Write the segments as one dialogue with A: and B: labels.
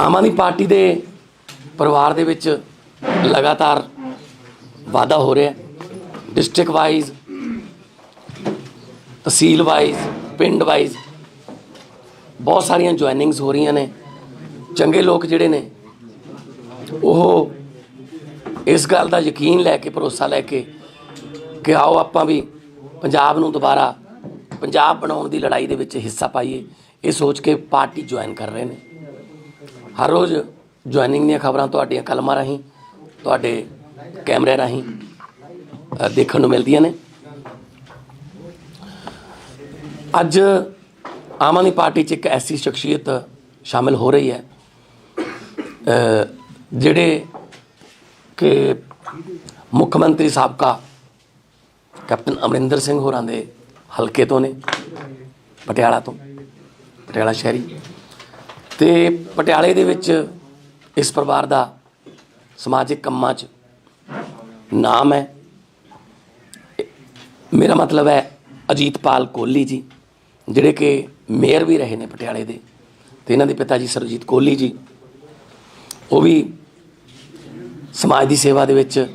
A: Aam Aadmi party ਦੇ ਪਰਿਵਾਰ ਦੇ ਵਿੱਚ ਲਗਾਤਾਰ ਵਾਧਾ ਹੋ ਰਿਹਾ ਡਿਸਟ੍ਰਿਕਟ ਵਾਈਜ਼ ਤਹਿਸੀਲ ਵਾਈਜ਼ ਪਿੰਡ ਵਾਈਜ਼ ਬਹੁਤ ਸਾਰੀਆਂ ਜੁਆਇਨਿੰਗਸ ਹੋ ਰਹੀਆਂ ਨੇ। ਚੰਗੇ ਲੋਕ ਜਿਹੜੇ ਨੇ, ਉਹ ਇਸ ਗੱਲ ਦਾ ਯਕੀਨ ਲੈ ਕੇ, ਭਰੋਸਾ ਲੈ ਕੇ ਕਿ ਆਓ ਆਪਾਂ ਵੀ ਪੰਜਾਬ ਨੂੰ ਦੁਬਾਰਾ ਪੰਜਾਬ ਬਣਾਉਣ ਦੀ ਲੜਾਈ ਦੇ ਵਿੱਚ ਹਿੱਸਾ ਪਾਈਏ। ਇਹ ਸੋਚ ਕੇ ਪਾਰਟੀ ਜੁਆਇਨ ਕਰ ਰਹੇ ਨੇ। ਹਰ ਰੋਜ਼ ਜੁਆਇਨਿੰਗ ਦੀਆਂ ਖਬਰਾਂ ਤੁਹਾਡੀਆਂ ਕਲਮਾਂ ਰਾਹੀਂ, ਤੁਹਾਡੇ ਕੈਮਰੇ ਰਾਹੀਂ ਦੇਖਣ ਨੂੰ ਮਿਲਦੀਆਂ ਨੇ। ਅੱਜ ਆਮ ਆਦਮੀ ਪਾਰਟੀ 'ਚ ਇੱਕ ਐਸੀ ਸ਼ਖਸੀਅਤ ਸ਼ਾਮਿਲ ਹੋ ਰਹੀ ਹੈ ਜਿਹੜੇ ਕਿ ਮੁੱਖ ਮੰਤਰੀ ਸਾਬਕਾ ਕੈਪਟਨ ਅਮਰਿੰਦਰ ਸਿੰਘ ਹੋਰਾਂ ਦੇ ਹਲਕੇ ਤੋਂ ਨੇ, ਪਟਿਆਲਾ ਤੋਂ, ਪਟਿਆਲਾ ਸ਼ਹਿਰੀ। ਤੇ ਪਟਿਆਲੇ ਦੇ ਵਿੱਚ ਇਸ ਪਰਿਵਾਰ ਦਾ ਸਮਾਜਿਕ ਕੰਮਾਂ 'ਚ ਨਾਮ ਹੈ। ਮੇਰਾ ਮਤਲਬ ਹੈ ਅਜੀਤਪਾਲ ਕੋਹਲੀ ਜੀ, ਜਿਹੜੇ ਕਿ ਮੇਅਰ ਵੀ ਰਹੇ ਨੇ ਪਟਿਆਲੇ ਦੇ। ਤੇ ਇਹਨਾਂ ਦੇ ਪਿਤਾ ਜੀ ਸਰਜੀਤ ਕੋਹਲੀ ਜੀ, ਉਹ ਵੀ ਸਮਾਜ ਦੀ ਸੇਵਾ ਦੇ ਵਿੱਚ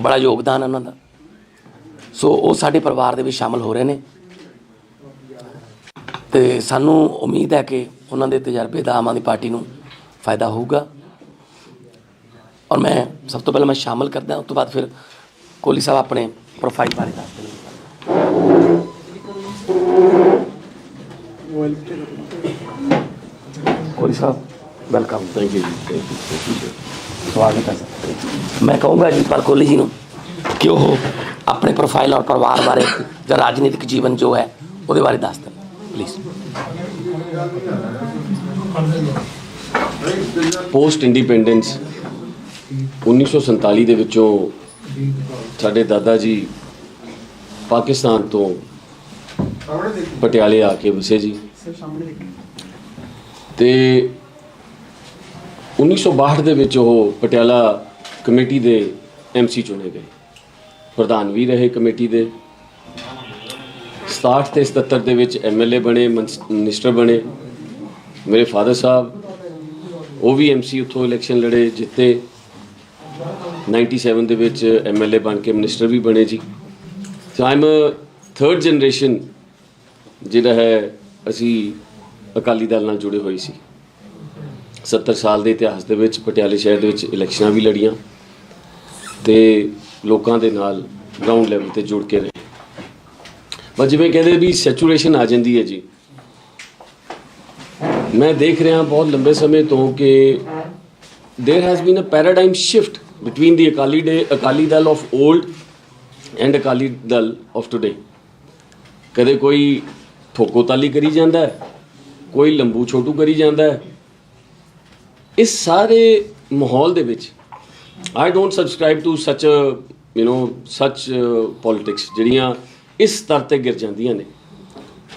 A: ਬੜਾ ਯੋਗਦਾਨ ਹੈ ਉਹਨਾਂ ਦਾ। ਸੋ ਉਹ ਸਾਡੇ ਪਰਿਵਾਰ ਦੇ ਵਿੱਚ ਸ਼ਾਮਲ ਹੋ ਰਹੇ ਨੇ। ਤੇ ਸਾਨੂੰ ਉਮੀਦ ਹੈ ਕਿ ਉਹਨਾਂ ਦੇ ਤਜਰਬੇ ਦਾ ਆਮ ਆਦਮੀ ਪਾਰਟੀ ਨੂੰ ਫਾਇਦਾ ਹੋਊਗਾ। ਔਰ ਮੈਂ ਸਭ ਤੋਂ ਪਹਿਲਾਂ ਮੈਂ ਸ਼ਾਮਲ ਕਰਦਾ ਉਸ ਤੋਂ ਬਾਅਦ ਫਿਰ ਕੋਹਲੀ ਸਾਹਿਬ ਆਪਣੇ ਪ੍ਰੋਫਾਈਲ ਬਾਰੇ ਦੱਸ ਦੇਣਗੇ। Kohli sahib welcome
B: thank you ji
A: ਸਵਾਗਤ ਹੈ ਮੈਂ ਕਹੂੰਗਾ ਜੀ ਪਰ ਕੋਹਲੀ ਜੀ ਨੂੰ ਕਿ ਉਹ ਆਪਣੇ ਪ੍ਰੋਫਾਈਲ ਔਰ ਪਰਿਵਾਰ ਬਾਰੇ ਜਾਂ ਰਾਜਨੀਤਿਕ ਜੀਵਨ ਜੋ ਹੈ ਉਹਦੇ ਬਾਰੇ ਦੱਸ ਦੇਣ। ਪਲੀਜ਼
B: ਪੋਸਟ ਇੰਡੀਪੈਂਡੈਂਸ 1947 ਦੇ ਵਿੱਚੋਂ ਸਾਡੇ ਦਾਦਾ ਜੀ ਪਾਕਿਸਤਾਨ ਤੋਂ ਪਟਿਆਲੇ ਆ ਕੇ ਵਸੇ ਜੀ। ਤੇ 1962 ਦੇ ਵਿੱਚ ਉਹ ਪਟਿਆਲਾ ਕਮੇਟੀ ਦੇ ਐਮਸੀ ਚੁਣੇ ਗਏ। ਪ੍ਰਧਾਨ ਵੀ ਰਹੇ ਕਮੇਟੀ ਦੇ। 67 ਤੇ 77 ਦੇ ਵਿੱਚ ਐਮਐਲਏ ਬਣੇ ਮਨਸ- ਮਿਨਿਸਟਰ ਬਣੇ, ਮੇਰੇ ਫਾਦਰ ਸਾਹਿਬ, ਉਹ ਵੀ ਐਮਸੀ ਉੱਥੋਂ ਇਲੈਕਸ਼ਨ ਲੜੇ, ਜਿੱਤੇ। 97 ਦੇ ਵਿੱਚ ਐਮਐਲਏ ਬਣ ਕੇ ਮਿਨਿਸਟਰ ਵੀ ਬਣੇ ਜੀ। ਸੋ ਆਮ ਥਰਡ ਜਨਰੇਸ਼ਨ ਜਿਹੜਾ ਹੈ, ਅਸੀਂ ਅਕਾਲੀ ਦਲ ਨਾਲ ਜੁੜੇ ਹੋਏ ਸੀ। 70 ਸਾਲ ਦੇ ਇਤਿਹਾਸ ਦੇ ਵਿੱਚ ਪਟਿਆਲੇ ਸ਼ਹਿਰ ਦੇ ਵਿੱਚ ਇਲੈਕਸ਼ਨਾਂ ਵੀ ਲੜੀਆਂ ਤੇ ਲੋਕਾਂ ਦੇ ਨਾਲ ਗਰਾਊਂਡ ਲੈਵਲ ਤੇ ਜੁੜ ਕੇ ਰਹੇ। ਬਸ ਜਿਵੇਂ ਕਹਿੰਦੇ ਵੀ ਸੈਚੂਰੇਸ਼ਨ ਆ ਜਾਂਦੀ ਹੈ ਜੀ। ਮੈਂ ਦੇਖ ਰਿਹਾ ਬਹੁਤ ਲੰਬੇ ਸਮੇਂ ਤੋਂ ਕਿ there has been a paradigm shift between the akali day, akali dal of old and akali dal of today ਕਦੇ ਕੋਈ ਠੋਕੋ ਤਾਲੀ ਕਰੀ ਜਾਂਦਾ ਹੈ, ਕੋਈ ਲੰਬੂ ਛੋਟੂ ਕਰੀ ਜਾਂਦਾ ਹੈ। ਇਸ ਸਾਰੇ ਮਾਹੌਲ ਦੇ ਵਿੱਚ I don't subscribe to such you know such politics ਜਿਹੜੀਆਂ ਇਸ ਸਤਰ ਤੇ ਗਿਰ ਜਾਂਦੀਆਂ ਨੇ।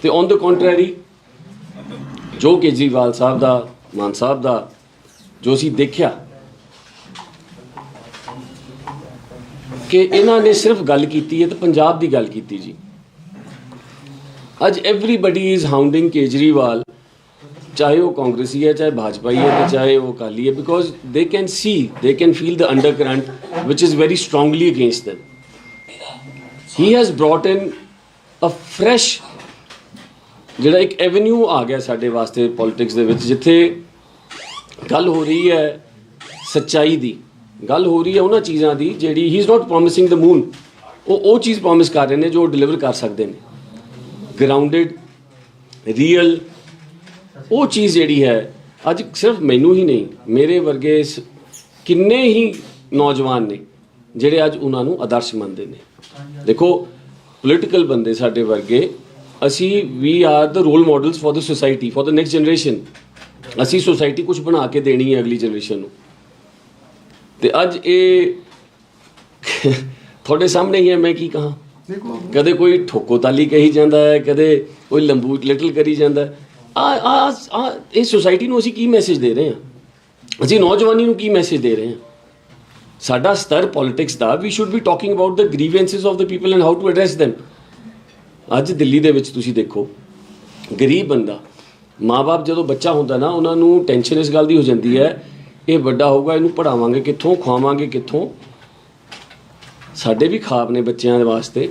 B: ਤੇ ਔਨ ਦ ਕੰਟਰਰੀ ਜੋ ਕੇਜਰੀਵਾਲ ਸਾਹਿਬ ਦਾ, ਮਾਨ ਸਾਹਿਬ ਦਾ, ਜੋ ਅਸੀਂ ਦੇਖਿਆ ਕਿ ਇਹਨਾਂ ਨੇ ਸਿਰਫ ਗੱਲ ਕੀਤੀ ਹੈ ਤੇ ਪੰਜਾਬ ਦੀ ਗੱਲ ਕੀਤੀ ਜੀ। ਅੱਜ ਐਵਰੀਬਾਡੀ ਇਜ਼ ਹਾਊਂਡਿੰਗ ਕੇਜਰੀਵਾਲ, ਚਾਹੇ ਉਹ ਕਾਂਗਰਸੀ ਹੈ, ਚਾਹੇ ਭਾਜਪਾਈ ਹੈ ਤੇ ਚਾਹੇ ਉਹ ਅਕਾਲੀ ਹੈ because they can see they can feel the undercurrent which is very strongly against them he has brought in a fresh ਜਿਹੜਾ ਇੱਕ ਐਵੇਨਿਊ ਆ ਗਿਆ ਸਾਡੇ ਵਾਸਤੇ ਪੋਲਿਟਿਕਸ ਦੇ ਵਿੱਚ, ਜਿੱਥੇ ਗੱਲ ਹੋ ਰਹੀ ਹੈ ਸੱਚਾਈ ਦੀ। ਗੱਲ ਹੋ ਰਹੀ ਹੈ ਉਹਨਾਂ ਚੀਜ਼ਾਂ ਦੀ ਜਿਹੜੀ he is not promising the moon ਉਹ ਉਹ ਚੀਜ਼ ਪ੍ਰੋਮਿਸ ਕਰ ਰਹੇ ਨੇ ਜੋ ਡਿਲੀਵਰ ਕਰ ਸਕਦੇ ਨੇ। ਗਰਾਊਂਡਡ ਰੀਅਲ ਉਹ ਚੀਜ਼ ਜਿਹੜੀ ਹੈ, ਅੱਜ ਸਿਰਫ ਮੈਨੂੰ ਹੀ ਨਹੀਂ, ਮੇਰੇ ਵਰਗੇ ਕਿੰਨੇ ਹੀ ਨੌਜਵਾਨ ਨੇ, ਜਿਹੜੇ ਅੱਜ ਉਹਨਾਂ ਨੂੰ ਆਦਰਸ਼ ਮੰਨਦੇ ਨੇ। ਦੇਖੋ ਪੋਲੀਟੀਕਲ ਬੰਦੇ ਸਾਡੇ ਵਰਗੇ ਅਸੀਂ we are the role models for the society for the next generation ਅਸੀਂ ਸੋਸਾਇਟੀ ਕੁਝ ਬਣਾ ਕੇ ਦੇਣੀ ਹੈ ਅਗਲੀ ਜਨਰੇਸ਼ਨ ਨੂੰ। ਤੇ ਅੱਜ ਇਹ ਤੁਹਾਡੇ ਸਾਹਮਣੇ ਹੀ ਹੈ ਮੈਂ ਕੀ ਕਹਾਂ? ਕਦੇ ਕੋਈ ਠੋਕੋ ਤਾਲੀ ਕਹੀ ਜਾਂਦਾ ਹੈ ਕਦੇ ਕੋਈ ਲੰਬੂ ਲਿਟਲ ਕਰੀ ਜਾਂਦਾ ਹੈ। ਆ ਆ ਇਹ ਸੋਸਾਇਟੀ ਨੂੰ ਅਸੀਂ ਕੀ ਮੈਸੇਜ ਦੇ ਰਹੇ ਹਾਂ? ਅਸੀਂ ਨੌਜਵਾਨੀ ਨੂੰ ਕੀ ਮੈਸੇਜ ਦੇ ਰਹੇ ਹਾਂ? ਸਾਡਾ ਸਤਰ ਪੋਲਿਟਿਕਸ ਦਾ ਵੀ should be talking about the grievances of the people and how to address them. ਅੱਜ ਦਿੱਲੀ ਦੇ ਵਿੱਚ ਤੁਸੀਂ ਦੇਖੋ, ਗਰੀਬ ਬੰਦਾ ਮਾਪੇ ਜਦੋਂ ਬੱਚਾ ਹੁੰਦਾ ਨਾ, ਉਹਨਾਂ ਨੂੰ ਟੈਨਸ਼ਨ ਇਸ ਗੱਲ ਦੀ ਹੋ ਜਾਂਦੀ ਹੈ, ਇਹ ਵੱਡਾ ਹੋਊਗਾ, ਇਹਨੂੰ ਪੜਾਵਾਂਗੇ ਕਿੱਥੋਂ ਖਵਾਵਾਂਗੇ ਕਿੱਥੋਂ? ਸਾਡੇ ਵੀ ਖਾਬ ਨੇ ਬੱਚਿਆਂ ਦੇ ਵਾਸਤੇ,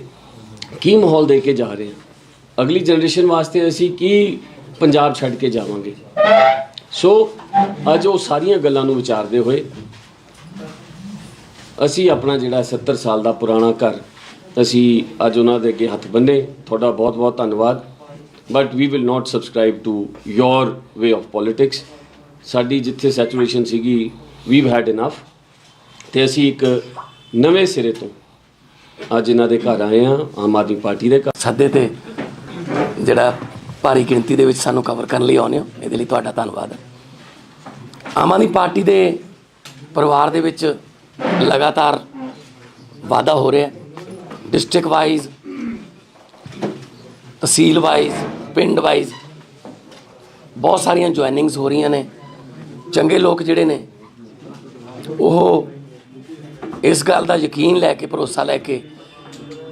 B: ਕੀ ਮਾਹੌਲ ਦੇ ਕੇ ਜਾ ਰਹੇ ਹਾਂ ਅਗਲੀ ਜਨਰੇਸ਼ਨ ਵਾਸਤੇ ਅਸੀਂ ਕੀ ਪੰਜਾਬ ਛੱਡ ਕੇ ਜਾਵਾਂਗੇ? ਸੋ, ਅੱਜ ਉਹ ਸਾਰੀਆਂ ਗੱਲਾਂ ਨੂੰ ਵਿਚਾਰਦੇ ਹੋਏ ਅਸੀਂ ਆਪਣਾ ਜਿਹੜਾ 70 ਸਾਲ ਦਾ ਪੁਰਾਣਾ ਘਰ ਅਸੀਂ ਅੱਜ ਉਹਨਾਂ ਦੇ ਅੱਗੇ ਹੱਥ ਬੰਨੇ। ਤੁਹਾਡਾ ਬਹੁਤ ਬਹੁਤ ਧੰਨਵਾਦ। But we will not subscribe to your way of politics ਸਾਡੀ ਜਿੱਥੇ ਸੈਚੂਰੇਸ਼ਨ ਸੀਗੀ ਵੀਵ ਹੈਡ ਇਨਫ ਤੇ ਅਸੀਂ ਇੱਕ ਨਵੇਂ ਸਿਰੇ ਤੋਂ ਅੱਜ ਇਹਨਾਂ ਦੇ ਘਰ ਆਏ ਹਾਂ, ਆਮ ਆਦਮੀ ਪਾਰਟੀ ਦੇ ਘਰ।
A: ਸੱਦੇ ਤੇ ਜਿਹੜਾ ਭਾਰੀ ਗਿਣਤੀ ਦੇ ਵਿੱਚ ਸਾਨੂੰ ਕਵਰ ਕਰਨ ਲਈ ਆਉਂਦੇ ਹੋ, ਇਹਦੇ ਲਈ ਤੁਹਾਡਾ ਧੰਨਵਾਦ। ਆਮ ਆਦਮੀ ਪਾਰਟੀ ਦੇ ਪਰਿਵਾਰ ਦੇ ਵਿੱਚ ਲਗਾਤਾਰ ਵਾਧਾ ਹੋ ਰਿਹਾ ਡਿਸਟ੍ਰਿਕਟ ਵਾਈਜ਼ ਤਹਿਸੀਲ ਵਾਈਜ਼ ਪਿੰਡ ਵਾਈਜ਼ ਬਹੁਤ ਸਾਰੀਆਂ ਜੁਆਇਨਿੰਗਸ ਹੋ ਰਹੀਆਂ ਨੇ। ਚੰਗੇ ਲੋਕ ਜਿਹੜੇ ਨੇ, ਉਹ ਇਸ ਗੱਲ ਦਾ ਯਕੀਨ ਲੈ ਕੇ, ਭਰੋਸਾ ਲੈ ਕੇ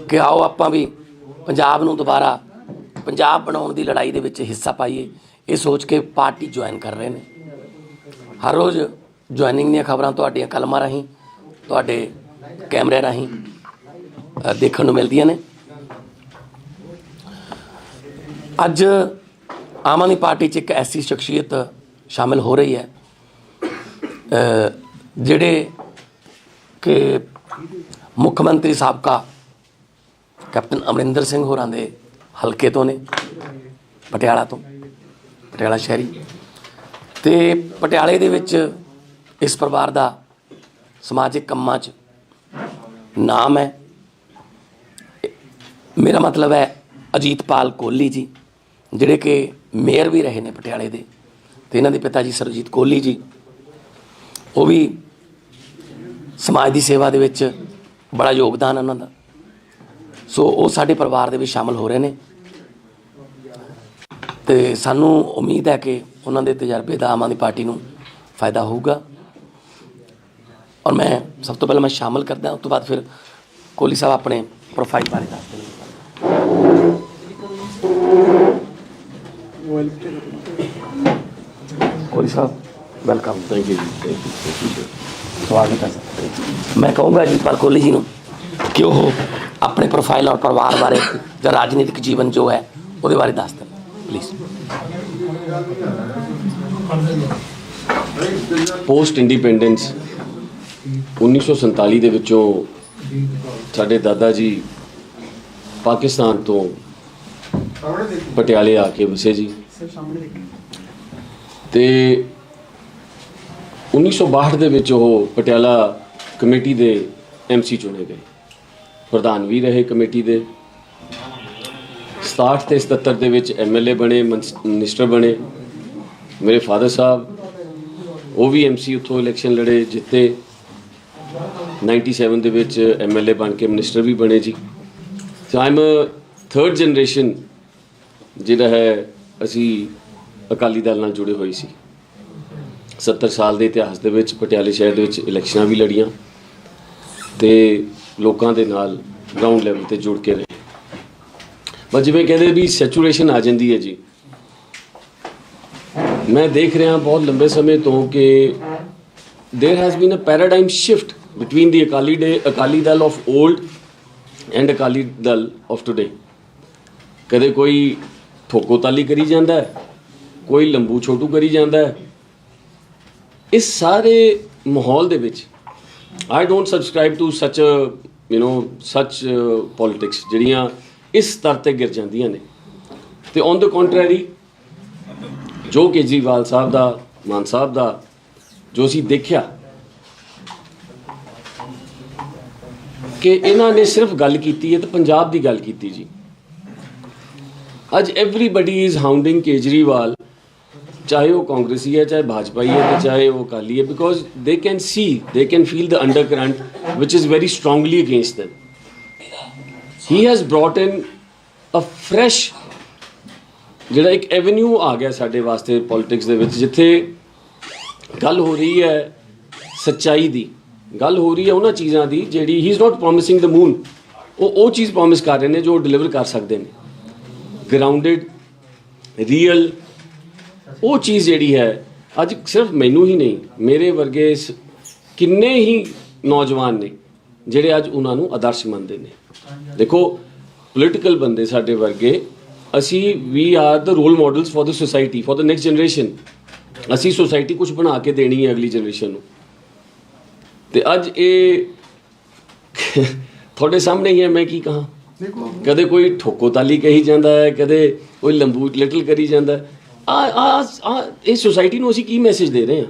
A: ਕਿ ਆਓ ਆਪਾਂ ਵੀ ਪੰਜਾਬ ਨੂੰ ਦੁਬਾਰਾ ਪੰਜਾਬ ਬਣਾਉਣ ਦੀ ਲੜਾਈ ਦੇ ਵਿੱਚ ਹਿੱਸਾ ਪਾਈਏ। ਇਹ ਸੋਚ ਕੇ ਪਾਰਟੀ ਜੁਆਇਨ ਕਰ ਰਹੇ ਨੇ। ਹਰ ਰੋਜ਼ ਜੁਆਇਨਿੰਗ ਦੀਆਂ ਖਬਰਾਂ ਤੁਹਾਡੀਆਂ ਕਲਮਾਂ ਰਾਹੀਂ ਤੁਹਾਡੇ ਕੈਮਰੇ ਰਾਹੀਂ ਦੇਖਣ ਨੂੰ ਮਿਲਦੀਆਂ ਨੇ। ਅੱਜ ਆਮ ਆਦਮੀ ਪਾਰਟੀ 'ਚ ਇੱਕ ਐਸੀ ਸ਼ਖਸੀਅਤ ਸ਼ਾਮਿਲ ਹੋ ਰਹੀ ਹੈ ਜਿਹੜੇ ਕਿ ਮੁੱਖ ਮੰਤਰੀ ਸਾਬਕਾ ਕੈਪਟਨ ਅਮਰਿੰਦਰ ਸਿੰਘ ਹੋਰਾਂ ਦੇ ਹਲਕੇ ਤੋਂ ਨੇ, ਪਟਿਆਲਾ ਤੋਂ, ਪਟਿਆਲਾ ਸ਼ਹਿਰੀ। ਤੇ ਪਟਿਆਲੇ ਦੇ ਵਿੱਚ ਇਸ ਪਰਿਵਾਰ ਦਾ ਸਮਾਜਿਕ ਕੰਮਾਂ 'ਚ। ਨਾਮ ਹੈ। ਮੇਰਾ ਮਤਲਬ ਹੈ ਅਜੀਤਪਾਲ ਕੋਹਲੀ ਜੀ, ਜਿਹੜੇ ਕਿ ਮੇਅਰ ਵੀ ਰਹੇ ਨੇ ਪਟਿਆਲੇ ਦੇ। ਤੇ ਇਹਨਾਂ ਦੇ ਪਿਤਾ ਜੀ ਸਰਜੀਤ ਕੋਹਲੀ ਜੀ। ਉਹ ਵੀ ਸਮਾਜ ਦੀ ਸੇਵਾ ਦੇ ਵਿੱਚ ਬੜਾ ਯੋਗਦਾਨ ਹੈ ਉਹਨਾਂ ਦਾ। ਸੋ ਉਹ ਸਾਡੇ ਪਰਿਵਾਰ ਦੇ ਵਿੱਚ ਸ਼ਾਮਲ ਹੋ ਰਹੇ ਨੇ। ਤੇ ਸਾਨੂੰ ਉਮੀਦ ਹੈ ਕਿ ਉਹਨਾਂ ਦੇ ਤਜਰਬੇ ਦਾ ਆਮ ਆਦਮੀ ਪਾਰਟੀ ਨੂੰ ਫਾਇਦਾ ਹੋਊਗਾ। ਔਰ ਮੈਂ ਸਭ ਤੋਂ ਪਹਿਲਾਂ ਮੈਂ ਸ਼ਾਮਲ ਕਰਦਾ ਉਸ ਤੋਂ ਬਾਅਦ ਫਿਰ ਕੋਹਲੀ ਸਾਹਿਬ ਆਪਣੇ ਪ੍ਰੋਫਾਈਲ ਬਾਰੇ ਦੱਸ ਦੇਣਗੇ Kohli sahib welcome
B: thank you ji
A: ਸਵਾਗਤ ਹੈ ਸਰ। ਮੈਂ ਕਹੂੰਗਾ ਜੀ ਪਰ ਕੋਹਲੀ ਜੀ ਨੂੰ ਕਿ ਉਹ ਆਪਣੇ ਪ੍ਰੋਫਾਈਲ ਔਰ ਪਰਿਵਾਰ ਬਾਰੇ ਜਾਂ ਰਾਜਨੀਤਿਕ ਜੀਵਨ ਜੋ ਹੈ ਉਹਦੇ ਬਾਰੇ ਦੱਸ ਦੇਣ ਪਲੀਜ਼
B: ਪੋਸਟ ਇੰਡੀਪੈਂਡੈਂਸ 1947 ਦੇ ਵਿੱਚੋਂ ਸਾਡੇ ਦਾਦਾ ਜੀ ਪਾਕਿਸਤਾਨ ਤੋਂ ਪਟਿਆਲੇ ਆ ਕੇ ਵਸੇ ਜੀ। ਤੇ 1962 ਦੇ ਵਿੱਚ ਉਹ ਪਟਿਆਲਾ ਕਮੇਟੀ ਦੇ ਐਮਸੀ ਚੁਣੇ ਗਏ। ਪ੍ਰਧਾਨ ਵੀ ਰਹੇ ਕਮੇਟੀ ਦੇ। 67 ਤੇ 77 ਦੇ ਵਿੱਚ ਐਮਐਲਏ ਬਣੇ ਮਿਨਿਸਟਰ ਬਣੇ। ਮੇਰੇ ਫਾਦਰ ਸਾਹਿਬ, ਉਹ ਵੀ ਐਮਸੀ ਉੱਥੋਂ ਇਲੈਕਸ਼ਨ ਲੜੇ, ਜਿੱਤੇ। 97 ਦੇ ਵਿੱਚ ਐਮਐਲਏ ਬਣ ਕੇ ਮਿਨਿਸਟਰ ਵੀ ਬਣੇ ਜੀ। ਸੋ ਆਮ ਥਰਡ ਜਨਰੇਸ਼ਨ ਜਿਹੜਾ ਹੈ, ਅਸੀਂ ਅਕਾਲੀ ਦਲ ਨਾਲ ਜੁੜੇ ਹੋਏ ਸੀ। 70 ਸਾਲ ਦੇ ਇਤਿਹਾਸ ਦੇ ਵਿੱਚ ਪਟਿਆਲੇ ਸ਼ਹਿਰ ਦੇ ਵਿੱਚ ਇਲੈਕਸ਼ਨਾਂ ਵੀ ਲੜੀਆਂ ਤੇ ਲੋਕਾਂ ਦੇ ਨਾਲ ਗਰਾਊਂਡ ਲੈਵਲ ਤੇ ਜੁੜ ਕੇ ਰਹੇ। ਬਸ ਜਿਵੇਂ ਕਹਿੰਦੇ ਵੀ ਸੈਚੂਰੇਸ਼ਨ ਆ ਜਾਂਦੀ ਹੈ ਜੀ। ਮੈਂ ਦੇਖ ਰਿਹਾ ਬਹੁਤ ਲੰਬੇ ਸਮੇਂ ਤੋਂ ਕਿ there has been a paradigm shift between the akali day, akali dal of old and akali dal of today. ਕਦੇ ਕੋਈ ਠੋਕੋ ਤਾਲੀ ਕਰੀ ਜਾਂਦਾ ਹੈ, ਕੋਈ ਲੰਬੂ ਛੋਟੂ ਕਰੀ ਜਾਂਦਾ ਹੈ। ਇਸ ਸਾਰੇ ਮਾਹੌਲ ਦੇ ਵਿੱਚ I don't subscribe to such you know such politics ਜਿਹੜੀਆਂ ਇਸ ਸਤਰ ਤੇ ਗਿਰ ਜਾਂਦੀਆਂ ਨੇ। ਤੇ ਔਨ ਦ ਕੰਟਰਰੀ ਜੋ ਕੇਜਰੀਵਾਲ ਸਾਹਿਬ ਦਾ, ਮਾਨ ਸਾਹਿਬ ਦਾ ਜੋ ਅਸੀਂ ਦੇਖਿਆ ਕਿ ਇਹਨਾਂ ਨੇ ਸਿਰਫ ਗੱਲ ਕੀਤੀ ਹੈ ਤੇ ਪੰਜਾਬ ਦੀ ਗੱਲ ਕੀਤੀ ਜੀ। ਅੱਜ ਐਵਰੀਬਾਡੀ ਇਜ਼ ਹਾਊਂਡਿੰਗ ਕੇਜਰੀਵਾਲ, ਚਾਹੇ ਉਹ ਕਾਂਗਰਸੀ ਹੈ, ਚਾਹੇ ਭਾਜਪਾਈ ਹੈ ਤੇ ਚਾਹੇ ਉਹ ਅਕਾਲੀ ਹੈ because they can see they can feel the undercurrent which is very strongly against them he has brought in a fresh ਜਿਹੜਾ ਇੱਕ ਐਵੇਨਿਊ ਆ ਗਿਆ ਸਾਡੇ ਵਾਸਤੇ ਪੋਲਿਟਿਕਸ ਦੇ ਵਿੱਚ, ਜਿੱਥੇ ਗੱਲ ਹੋ ਰਹੀ ਹੈ ਸੱਚਾਈ ਦੀ। ਗੱਲ ਹੋ ਰਹੀ ਹੈ ਉਹਨਾਂ ਚੀਜ਼ਾਂ ਦੀ ਜਿਹੜੀ he is not promising the moon ਉਹ ਉਹ ਚੀਜ਼ ਪ੍ਰੋਮਿਸ ਕਰ ਰਹੇ ਨੇ ਜੋ ਡਿਲੀਵਰ ਕਰ ਸਕਦੇ ਨੇ। ਗਰਾਊਂਡਡ ਰੀਅਲ ਉਹ ਚੀਜ਼ ਜਿਹੜੀ ਹੈ, ਅੱਜ ਸਿਰਫ ਮੈਨੂੰ ਹੀ ਨਹੀਂ, ਮੇਰੇ ਵਰਗੇ ਕਿੰਨੇ ਹੀ ਨੌਜਵਾਨ ਨੇ, ਜਿਹੜੇ ਅੱਜ ਉਹਨਾਂ ਨੂੰ ਆਦਰਸ਼ ਮੰਨਦੇ ਨੇ। ਦੇਖੋ ਪੋਲੀਟੀਕਲ ਬੰਦੇ ਸਾਡੇ ਵਰਗੇ, ਅਸੀਂ we are the role models for the society for the next generation ਅਸੀਂ ਸੋਸਾਇਟੀ ਕੁਝ ਬਣਾ ਕੇ ਦੇਣੀ ਹੈ ਅਗਲੀ ਜਨਰੇਸ਼ਨ ਨੂੰ। ਤੇ ਅੱਜ ਇਹ ਤੁਹਾਡੇ ਸਾਹਮਣੇ ਹੀ ਹੈ ਮੈਂ ਕੀ ਕਹਾਂ? ਕਦੇ ਕੋਈ ਠੋਕੋ ਤਾਲੀ ਕਹੀ ਜਾਂਦਾ ਹੈ ਕਦੇ ਕੋਈ ਲੰਬੂ ਲਿਟਲ ਕਰੀ ਜਾਂਦਾ ਆ ਆ ਇਹ ਸੋਸਾਇਟੀ ਨੂੰ ਅਸੀਂ ਕੀ ਮੈਸੇਜ ਦੇ ਰਹੇ ਹਾਂ?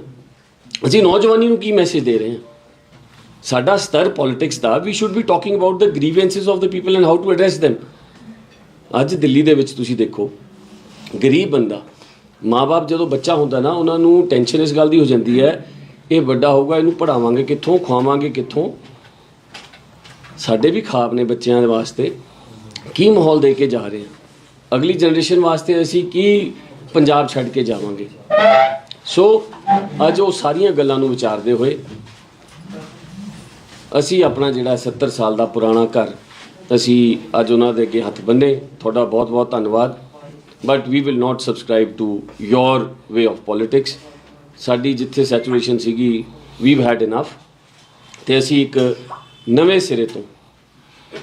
B: ਅਸੀਂ ਨੌਜਵਾਨੀ ਨੂੰ ਕੀ ਮੈਸੇਜ ਦੇ ਰਹੇ ਹਾਂ? ਸਾਡਾ ਸਤਰ ਪੋਲਿਟਿਕਸ ਦਾ ਵੀ should be talking about the grievances of the people and how to address them ਅੱਜ ਦਿੱਲੀ ਦੇ ਵਿੱਚ ਤੁਸੀਂ ਦੇਖੋ ਗਰੀਬ ਬੰਦਾ ਮਾਪੇ ਜਦੋਂ ਬੱਚਾ ਹੁੰਦਾ ਨਾ ਉਹਨਾਂ ਨੂੰ ਟੈਨਸ਼ਨ ਇਸ ਗੱਲ ਦੀ ਹੋ ਜਾਂਦੀ ਹੈ ਇਹ ਵੱਡਾ ਹੋਊਗਾ, ਇਹਨੂੰ ਪੜਾਵਾਂਗੇ ਕਿੱਥੋਂ ਖਵਾਵਾਂਗੇ ਕਿੱਥੋਂ? ਸਾਡੇ ਵੀ ਖਾਬ ਨੇ ਬੱਚਿਆਂ ਦੇ ਵਾਸਤੇ। ਕੀ ਮਾਹੌਲ ਦੇ ਕੇ ਜਾ ਰਹੇ ਹਾਂ ਅਗਲੀ ਜਨਰੇਸ਼ਨ ਵਾਸਤੇ ਅਸੀਂ ਕੀ ਪੰਜਾਬ ਛੱਡ ਕੇ ਜਾਵਾਂਗੇ? ਸੋ ਅੱਜ ਉਹ ਸਾਰੀਆਂ ਗੱਲਾਂ ਨੂੰ ਵਿਚਾਰਦੇ ਹੋਏ ਅਸੀਂ ਆਪਣਾ ਜਿਹੜਾ 70 ਸਾਲ ਦਾ ਪੁਰਾਣਾ ਘਰ ਅਸੀਂ ਅੱਜ ਉਹਨਾਂ ਦੇ ਅੱਗੇ ਹੱਥ ਬੰਨੇ। ਤੁਹਾਡਾ ਬਹੁਤ ਬਹੁਤ ਧੰਨਵਾਦ। But we will not subscribe to your way of politics ਸਾਡੀ ਜਿੱਥੇ ਸੈਚੂਰੇਸ਼ਨ ਸੀਗੀ ਵੀਵ ਹੈਡ ਇਨਫ ਤੇ ਅਸੀਂ ਇੱਕ ਨਵੇਂ ਸਿਰੇ ਤੋਂ